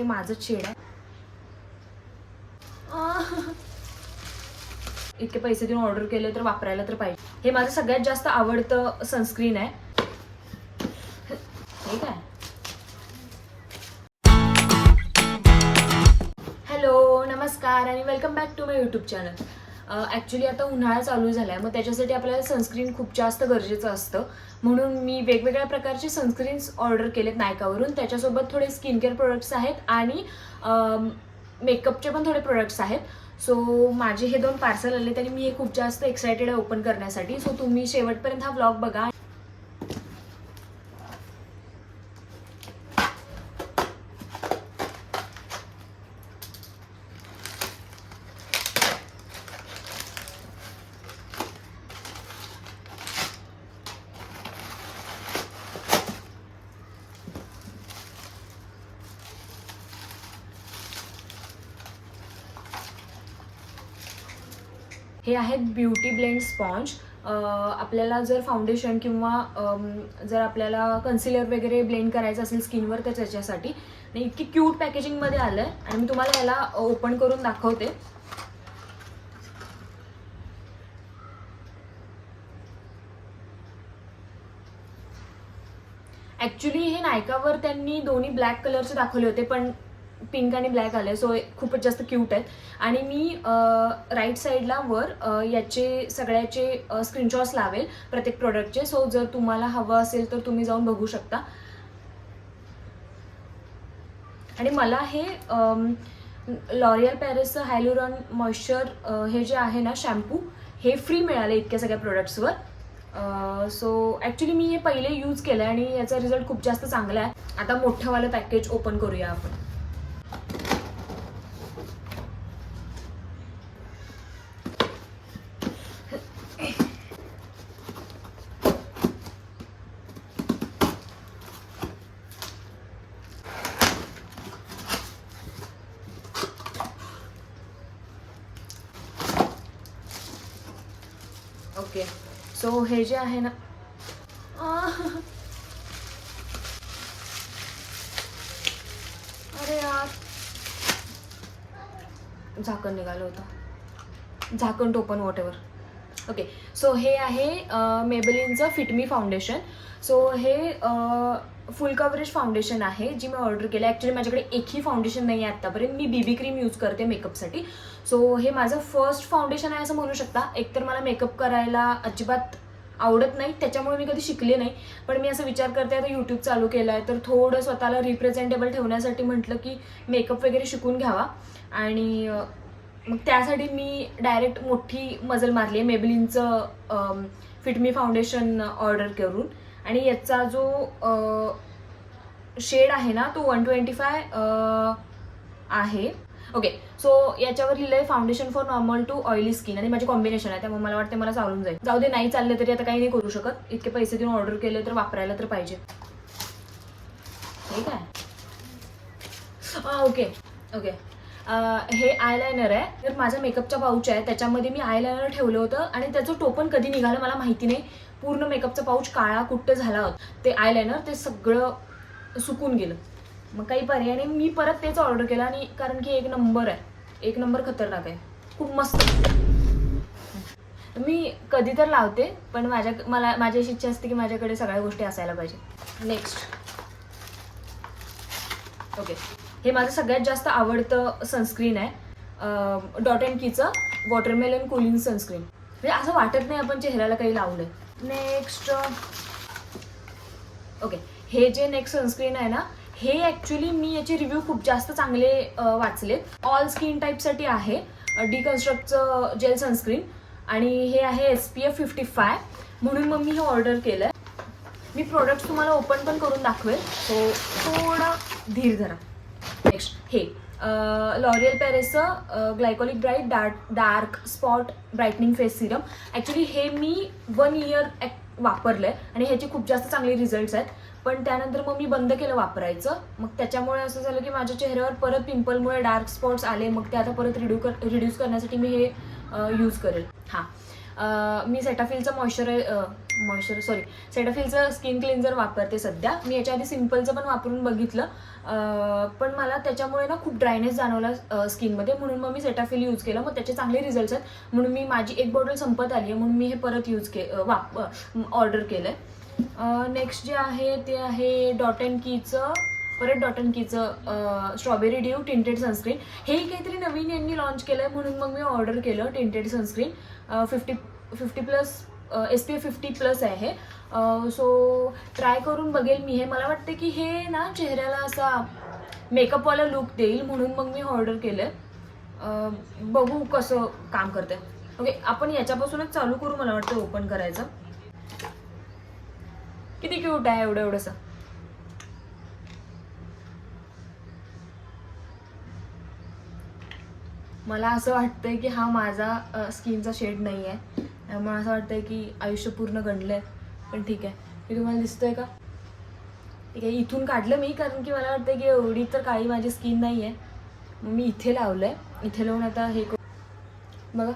ते माझंच शेड आहे. आह. इतके पैसे देऊन ऑर्डर केले तर वापरायला तर पाहिजे. हे माझं सगळ्यात जास्त आवडतं सनस्क्रीन आहे. हे काय? हॅलो नमस्कार आणि welcome back to my YouTube channel actually आता उन्हाळा चालू झाला आहे मग त्याच्यासाठी आपल्याला सनस्क्रीन खूप जास्त गरजेचं असतं. म्हणून मी वेगवेगळ्या प्रकारचे सनस्क्रीन्स ऑर्डर केलेत नायकावरून. त्याच्यासोबत थोडे स्किन केअर प्रोडक्ट्स आहेत आणि मेकअपचे पण थोडे प्रोडक्ट्स आहेत. सो माझे हे दोन पार्सल आले तरी मी हे खूप जास्त एक्सायटेड आहे ओपन करण्यासाठी. सो तुम्ही शेवटपर्यंत हा ब्लॉग बघा. हे आहेत ब्युटी ब्लेंड स्पॉन्ज. आपल्याला जर फाउंडेशन किंवा जर आपल्याला कन्सिलर वगैरे ब्लेंड करायचं असेल स्किनवर तर त्याच्यासाठी. आणि इतकी क्यूट पॅकेजिंगमध्ये आलं आहे आणि मी तुम्हाला याला ओपन करून दाखवते. ॲक्च्युली हे नायकावर त्यांनी दोन्ही ब्लॅक कलरचे दाखवले होते पण पिंक आणि ब्लॅक आले सो खूपच जास्त क्यूट आहेत. आणि मी राईट साईडला वर याचे सगळ्याचे स्क्रीनशॉट्स लावेल प्रत्येक प्रोडक्टचे सो जर तुम्हाला हवं असेल तर तुम्ही जाऊन बघू शकता. आणि मला हे लॉरियल पॅरिसचं हायलुरॉन मॉइश्चर हे जे आहे ना शॅम्पू हे फ्री मिळाले इतक्या सगळ्या प्रोडक्ट्सवर सो ॲक्च्युली मी हे पहिले यूज केलं आहे आणि याचा रिझल्ट खूप जास्त चांगला आहे. आता मोठंवालं पॅकेज ओपन करूया आपण. ओके. सो हे जे आहे ना अरे यार. झाकण निघालं होतं. झाकण टोपन वॉट एव्हर ओके सो हे आहे मेबलिनचं फिटमी फाउंडेशन सो हे फुल कव्हरेज फाउंडेशन आहे जी मी ऑर्डर केलं. ॲक्च्युली माझ्याकडे एकही फाउंडेशन नाही आहे आत्तापर्यंत. मी बीबी क्रीम यूज करते मेकअपसाठी सो हे माझं फर्स्ट फाउंडेशन आहे असं म्हणू शकता. एकतर मला मेकअप करायला अजिबात आवडत नाही त्याच्यामुळे मी कधी शिकले नाही. पण मी असं विचार करते आता यूट्यूब चालू केला आहे तर थोडं स्वतःला रिप्रेझेंटेबल ठेवण्यासाठी म्हटलं की मेकअप वगैरे शिकून घ्यावा. आणि मग त्यासाठी मी डायरेक्ट मोठी मजल मारली आहे. मेबलिनचं फिटमी फाउंडेशन ऑर्डर करून. आणि याचा जो शेड आहे ना तो वन ट्वेंटी फाय आहे. ओके सो याच्यावर लिहिलं आहे foundation for normal to oily skin आणि माझी कॉम्बिनेशन आहे त्यामुळे मला वाटते मला चालून जाईल. जाऊ दे नाही चालले तरी आता काही नाही करू शकत. इतके पैसे देऊन ऑर्डर केले तर वापरायला तर पाहिजे. ठीक आहे? ओके ओके हे आयलायनर आहे. तर माझा मेकअपचा पाऊच आहे त्याच्यामध्ये मी आयलायनर ठेवलं होतं आणि त्याचं टोपन कधी निघालं मला माहिती नाही. पूर्ण मेकअपचा पाऊच काळा कुट्ट झाला होता. ते आयलायनर ते सगळं सुकून गेलं. मग काही पर्याय नाही. मी परत तेच ऑर्डर केलं आणि कारण की एक नंबर आहे. एक नंबर खतरनाक आहे. खूप मस्त. मी कधी तर लावते पण माझ्या मला माझी अशी इच्छा असते की माझ्याकडे सगळ्या गोष्टी असायला पाहिजे. नेक्स्ट ओके हे माझं सगळ्यात जास्त आवडतं सनस्क्रीन आहे. डॉट अँड कीचं वॉटरमेलन कुलिंग सनस्क्रीन म्हणजे असं वाटत नाही आपण चेहऱ्याला काही लावलंय. नेक्स्ट ओके हे जे नेक्स्ट सनस्क्रीन आहे ना हे ॲक्च्युली मी याचे रिव्ह्यू खूप जास्त चांगले वाचलेत. ऑल स्किन टाईपसाठी आहे डिकन्स्ट्रक्टचं जेल सनस्क्रीन आणि हे आहे S P F fifty five म्हणून मग मी हे ऑर्डर केलं आहे मी प्रोडक्ट तुम्हाला ओपन पण करून दाखवेल. सो थोडा धीर धरा. नेक्स्ट हे. L'Oreal पॅरेसचं glycolic bright dark dark spot brightening face serum actually हे मी वन इयर वापरलं आहे आणि ह्याचे खूप जास्त चांगले रिझल्ट्स आहेत. पण त्यानंतर मग मी बंद केलं वापरायचं. मग त्याच्यामुळे असं झालं की माझ्या चेहऱ्यावर परत पिंपलमुळे डार्क स्पॉट्स आले. मग ते आता परत रिड्यू कर रिड्यूस करण्यासाठी मी हे uh, यूज करेल. हां. मी सेटाफिलचं मॉइश्चराय मॉइश्चर सॉरी सेटाफिलचं स्किन क्लिन्झर वापरते सध्या. मी याच्या आधी सिम्पलचं पण वापरून बघितलं. पण मला त्याच्यामुळे ना खूप ड्रायनेस जाणवला स्किनमध्ये म्हणून मग मी सेटाफिल यूज केलं. मग त्याचे चांगले रिझल्ट आहेत. म्हणून मी माझी एक बॉटल संपत आली आहे. म्हणून मी हे परत यूज के वाप ऑर्डर केलं आहे नेक्स्ट जे आहे ते आहे डॉट अँड कीचं परत डॉट अँड कीचं स्ट्रॉबेरी ड्यू टिंटेड सनस्क्रीन हेही काहीतरी नवीन यांनी लॉन्च केलं आहे म्हणून मग मी ऑर्डर केलं tinted sunscreen fifty fifty plus S P F fifty plus आहे सो ट्राय करून बघेल मी हे. मला वाटतं की हे ना चेहऱ्याला असा मेकअपवाला लुक देईल म्हणून मग मी ऑर्डर केलं आहे बघू कसं काम करते ओके आपण याच्यापासूनच चालू करू मला वाटतं ओपन करायचं. किती क्यूट आहे एवढं एवढंसं मला असं वाटतंय की हा माझा स्किनचा शेड नाही आहे त्यामुळे असं वाटतंय की आयुष्य पूर्ण गणलं आहे पण ठीक आहे. हे तुम्हाला दिसतंय का? ठीक आहे इथून काढलं मी कारण की मला वाटतं की एवढी तर काळी माझी स्किन नाही आहे मग मी इथे लावलं आहे इथे लावून आता हे करू. बघा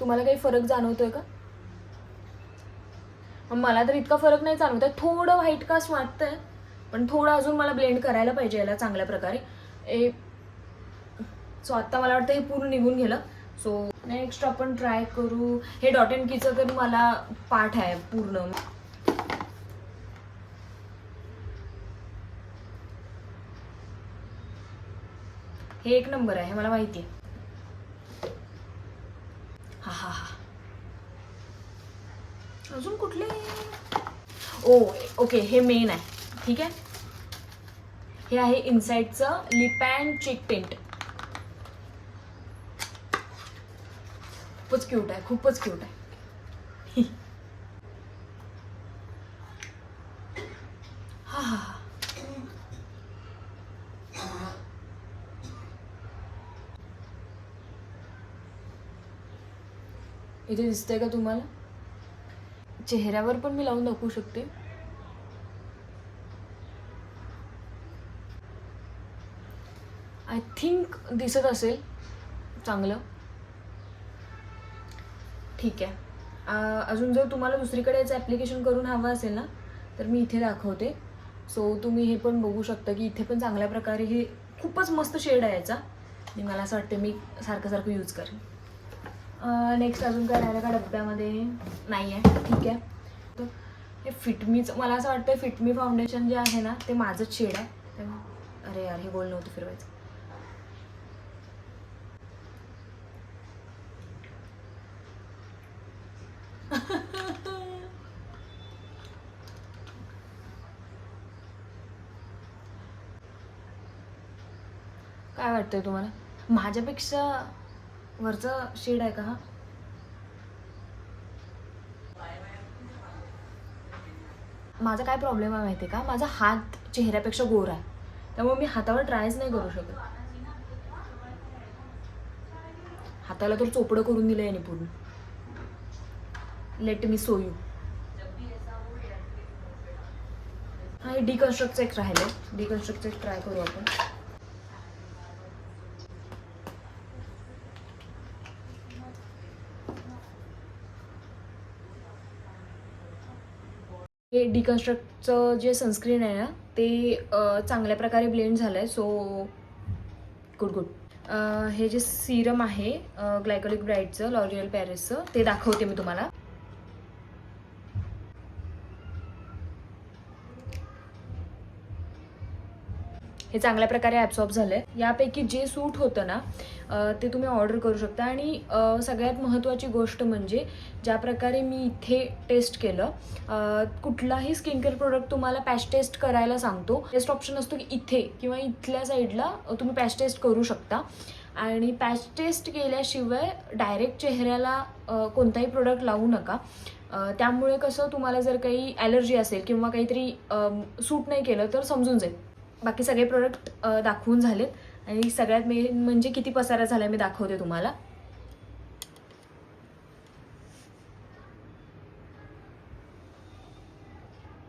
तुम्हाला काही फरक जाणवतोय का? मग मला तर इतका फरक नाही जाणवत आहे थोडं व्हाईट कास्ट वाटतंय पण थोडं अजून मला ब्लेंड करायला पाहिजे याला चांगल्या प्रकारे. ए सो आत्ता मला वाटतं हे पूर्ण निघून गेलं. सो नेक्स्ट आपण ट्राय करू. हे डॉट अँड कीचं तर मला पाठ आहे पूर्ण. हे एक नंबर आहे हे मला माहिती आहे. हा हा हा. अजून कुठले? Oh, ओ ओके हे मेन आहे. ठीक आहे? हे आहे इनसाइडचं लिप अँड चेक पेंट खूपच क्यूट आहे खूपच क्यूट आहे. हा हा हा. इथे दिसतंय का तुम्हाला? चेहऱ्यावर पण मी लावून दाखवू शकते. आय थिंक दिसत असेल चांगलं. ठीक आहे. अजून जर तुम्हाला दुसरीकडे याचं ॲप्लिकेशन करून हवं असेल ना तर मी इथे दाखवते. सो तुम्ही हे पण बघू शकता की इथे पण चांगल्या प्रकारे हे खूपच मस्त शेड आहे याचा. आणि मला असं वाटतं मी सारखं सारखं यूज करेन. नेक्स्ट अजून काय राहिलं का डब्यामध्ये? नाही आहे ठीक आहे. तर हे फिटमीचं मला असं वाटतं फिटमी फाउंडेशन जे आहे ना ते माझंच शेड आहे. अरे यार हे गोल नव्हतं फिरवायचं. काय वाटतंय तुम्हाला? माझ्यापेक्षा वरचा शेड आहे का हा? माझा काय प्रॉब्लेम आहे माहिती आहे का? माझा हात चेहऱ्यापेक्षा गोर आहे. त्यामुळे मी हातावर ट्रायच नाही करू शकत. हाताला तर चोपडं करून दिलं याने पूर्ण. लेट मी सो यू हा हे डिकन्स्ट्रक्टचं एक राहिलं. डिकन्स्ट्रक्टचं एक ट्राय करू आपण. हे डिकन्स्ट्रक्टचं जे सनस्क्रीन आहे ना ते चांगल्या प्रकारे ब्लेंड झालं आहे सो गुड गुड हे जे सिरम आहे ग्लायकोलिक ब्राईटचं लॉरियल पॅरिसचं ते दाखवते मी तुम्हाला. हे चांगल्या प्रकारे ॲब्सॉर्ब झालं आहे यापैकी जे सूट होतं ना ते तुम्ही ऑर्डर करू शकता. आणि सगळ्यात महत्त्वाची गोष्ट म्हणजे ज्या प्रकारे मी इथे टेस्ट केलं कुठलाही स्किन केअर प्रोडक्ट तुम्हाला पॅच टेस्ट करायला सांगतो. टेस्ट ऑप्शन असतो की इथे किंवा इथल्या साईडला तुम्ही पॅच टेस्ट करू शकता. आणि पॅच टेस्ट केल्याशिवाय डायरेक्ट चेहऱ्याला कोणताही प्रोडक्ट लावू नका. त्यामुळे कसं तुम्हाला जर काही ॲलर्जी असेल किंवा काहीतरी सूट नाही केलं तर समजून जाईल. बाकी सगळे प्रोडक्ट दाखवून झालेत. आणि सगळ्यात मेन म्हणजे किती पसारा झाला मी दाखवते तुम्हाला.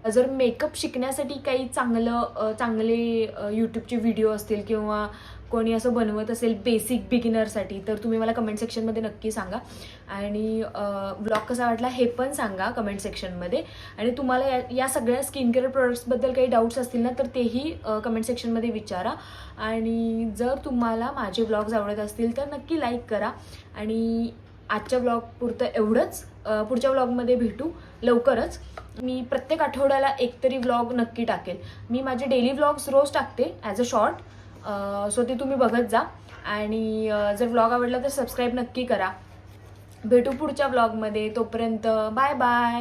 जर मेकअप शिकण्यासाठी काही चांगलं चांगले यूट्यूबचे व्हिडिओ असतील किंवा कोणी असं बनवत असेल बेसिक बिगिनरसाठी तर तुम्ही मला कमेंट सेक्शनमध्ये नक्की सांगा. आणि ब्लॉग कसा वाटला हे पण सांगा कमेंट सेक्शनमध्ये आणि तुम्हाला या या सगळ्या स्किन केअर प्रोडक्ट्सबद्दल काही डाऊट्स असतील ना तर तेही कमेंट सेक्शनमध्ये विचारा. आणि जर तुम्हाला माझे ब्लॉग्स आवडत असतील तर नक्की लाईक करा. आणि आजच्या ब्लॉग पुरतं एवढंच. पुढच्या ब्लॉगमध्ये भेटू लवकरच. मी प्रत्येक आठवड्याला एकतरी व्लॉग नक्की टाकेल. मी माझे डेली व्लॉग्स रोज टाकते ॲज अ शॉर्ट सो ते तुम्ही बघत जा. आणि जर व्लॉग आवडला तर सबस्क्राईब नक्की करा. भेटू पुढच्या व्लॉगमध्ये तोपर्यंत बाय बाय